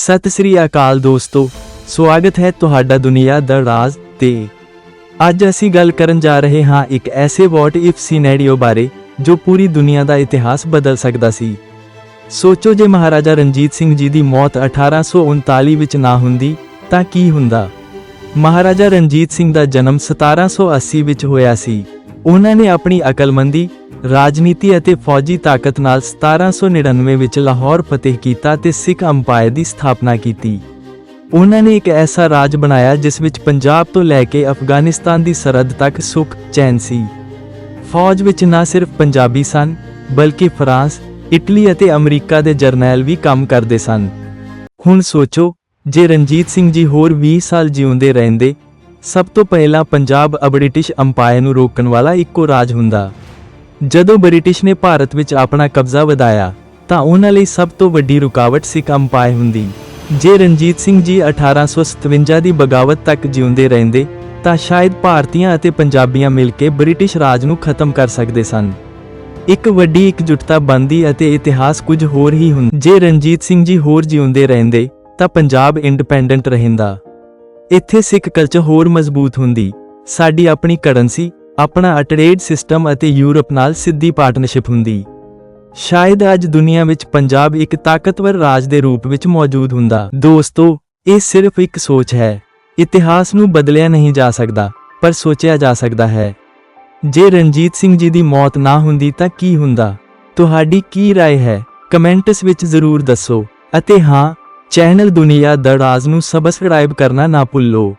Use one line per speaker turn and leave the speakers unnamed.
ਸਤਿ ਸ੍ਰੀ ਅਕਾਲ ਦੋਸਤੋ, ਸਵਾਗਤ ਹੈ ਤੁਹਾਡਾ ਦੁਨੀਆ ਦਾ ਰਾਜ਼ ਤੇ। ਅੱਜ ਅਸੀਂ ਗੱਲ ਕਰਨ ਜਾ ਰਹੇ ਹਾਂ ਇੱਕ ਐਸੇ ਵਾਟ ਇਫ ਸਿਨੈਰੀਓ ਬਾਰੇ, ਜੋ ਪੂਰੀ ਦੁਨੀਆ ਦਾ ਇਤਿਹਾਸ ਬਦਲ ਸਕਦਾ ਸੀ। ਸੋਚੋ ਜੇ ਮਹਾਰਾਜਾ ਰਣਜੀਤ ਸਿੰਘ ਜੀ ਦੀ ਮੌਤ 1839 ਵਿੱਚ ਨਾ ਹੁੰਦੀ, ਤਾਂ ਕੀ ਹੁੰਦਾ? ਮਹਾਰਾਜਾ ਰਣਜੀਤ ਸਿੰਘ ਦਾ ਜਨਮ 1780 ਵਿੱਚ ਹੋਇਆ ਸੀ। ਉਹਨਾਂ ਨੇ ਆਪਣੀ ਅਕਲਮੰਦੀ ਰਾਜਨੀਤੀ ਅਤੇ ਫੌਜੀ ਤਾਕਤ ਨਾਲ 1799 ਵਿੱਚ ਲਾਹੌਰ ਫਤਿਹ ਕੀਤਾ ਤੇ ਸਿੱਖ ਅੰਪਾਇਰ ਦੀ ਸਥਾਪਨਾ ਕੀਤੀ। ਉਹਨਾਂ ਨੇ ਇੱਕ ਐਸਾ ਰਾਜ ਬਣਾਇਆ ਜਿਸ ਵਿੱਚ ਪੰਜਾਬ ਤੋਂ ਲੈ ਕੇ ਅਫਗਾਨਿਸਤਾਨ ਦੀ ਸਰਹੱਦ ਤੱਕ ਸੁੱਖ, ਚੈਨ ਸੀ। ਫੌਜ ਵਿੱਚ ਨਾ ਸਿਰਫ ਪੰਜਾਬੀ ਸਨ, ਬਲਕਿ ਫਰਾਂਸ, ਇਟਲੀ ਅਤੇ ਅਮਰੀਕਾ ਦੇ ਜਰਨੈਲ ਵੀ ਕੰਮ ਕਰਦੇ ਸਨ। ਹੁਣ ਸੋਚੋ, ਜੇ ਰਣਜੀਤ ਸਿੰਘ ਜੀ ਹੋਰ 20 ਸਾਲ ਜਿਉਂਦੇ ਰਹਿੰਦੇ, ਸਭ ਤੋਂ ਪਹਿਲਾਂ ਪੰਜਾਬ ਅ ਬ੍ਰਿਟਿਸ਼ ਅੰਪਾਇਰ ਨੂੰ ਰੋਕਣ ਵਾਲਾ ਇੱਕੋ ਰਾਜ ਹੁੰਦਾ। ਜਦੋਂ ਬ੍ਰਿਟਿਸ਼ ਨੇ ਭਾਰਤ ਵਿੱਚ ਆਪਣਾ ਕਬਜ਼ਾ ਵਧਾਇਆ, ਤਾਂ ਉਹਨਾਂ ਲਈ ਸਭ ਤੋਂ ਵੱਡੀ ਰੁਕਾਵਟ ਸਿੱਖ ਅੰਪਾਇਰ ਹੁੰਦੀ। ਜੇ ਰਣਜੀਤ ਸਿੰਘ ਜੀ 1857 ਦੀ ਬਗਾਵਤ ਤੱਕ ਜਿਉਂਦੇ ਰਹਿੰਦੇ, ਤਾਂ ਸ਼ਾਇਦ ਭਾਰਤੀਆਂ ਅਤੇ ਪੰਜਾਬੀਆਂ ਮਿਲ ਕੇ ਬ੍ਰਿਟਿਸ਼ ਰਾਜ ਨੂੰ ਖਤਮ ਕਰ ਸਕਦੇ ਸਨ। ਇੱਕ ਵੱਡੀ ਇਕਜੁੱਟਤਾ ਬੰਦੀ ਅਤੇ ਇਤਿਹਾਸ ਕੁਝ ਹੋਰ ਹੀ ਹੁੰਦਾ, ਜੇ ਰਣਜੀਤ ਸਿੰਘ ਜੀ ਹੋਰ ਜਿਉਂਦੇ ਰਹਿੰਦੇ, ਤਾਂ ਪੰਜਾਬ ਇੰਡੀਪੈਂਡੈਂਟ ਰਹਿੰਦਾ। ਇੱਥੇ ਸਿੱਖ ਕਲਚਰ ਹੋਰ ਮਜ਼ਬੂਤ ਹੁੰਦੀ। ਸਾਡੀ ਆਪਣੀ ਕਰੰਸੀ ਆਪਣਾ ਟ੍ਰੇਡ ਸਿਸਟਮ ਅਤੇ ਯੂਰਪ ਨਾਲ ਸਿੱਧੀ ਪਾਰਟਨਰਸ਼ਿਪ ਹੁੰਦੀ ਸ਼ਾਇਦ ਅੱਜ ਦੁਨੀਆ ਵਿੱਚ ਪੰਜਾਬ ਇੱਕ ਤਾਕਤਵਰ ਰਾਜ ਦੇ ਰੂਪ ਵਿੱਚ ਮੌਜੂਦ ਹੁੰਦਾ ਦੋਸਤੋ ਇਹ ਸਿਰਫ ਇੱਕ ਸੋਚ ਹੈ ਇਤਿਹਾਸ ਨੂੰ ਬਦਲਿਆ ਨਹੀਂ ਜਾ ਸਕਦਾ ਪਰ ਸੋਚਿਆ ਜਾ ਸਕਦਾ ਹੈ ਜੇ ਰਣਜੀਤ ਸਿੰਘ ਜੀ ਦੀ ਮੌਤ ਨਾ ਹੁੰਦੀ ਤਾਂ ਕੀ ਹੁੰਦਾ ਤੁਹਾਡੀ ਕੀ رائے ਹੈ ਕਮੈਂਟਸ ਵਿੱਚ ਜ਼ਰੂਰ ਦੱਸੋ ਅਤੇ ਹਾਂ ਚੈਨਲ ਦੁਨੀਆ ਦਾ ਰਾਜ਼ ਨੂੰ ਸਬਸਕ੍ਰਾਈਬ ਕਰਨਾ ਨਾ ਭੁੱਲੋ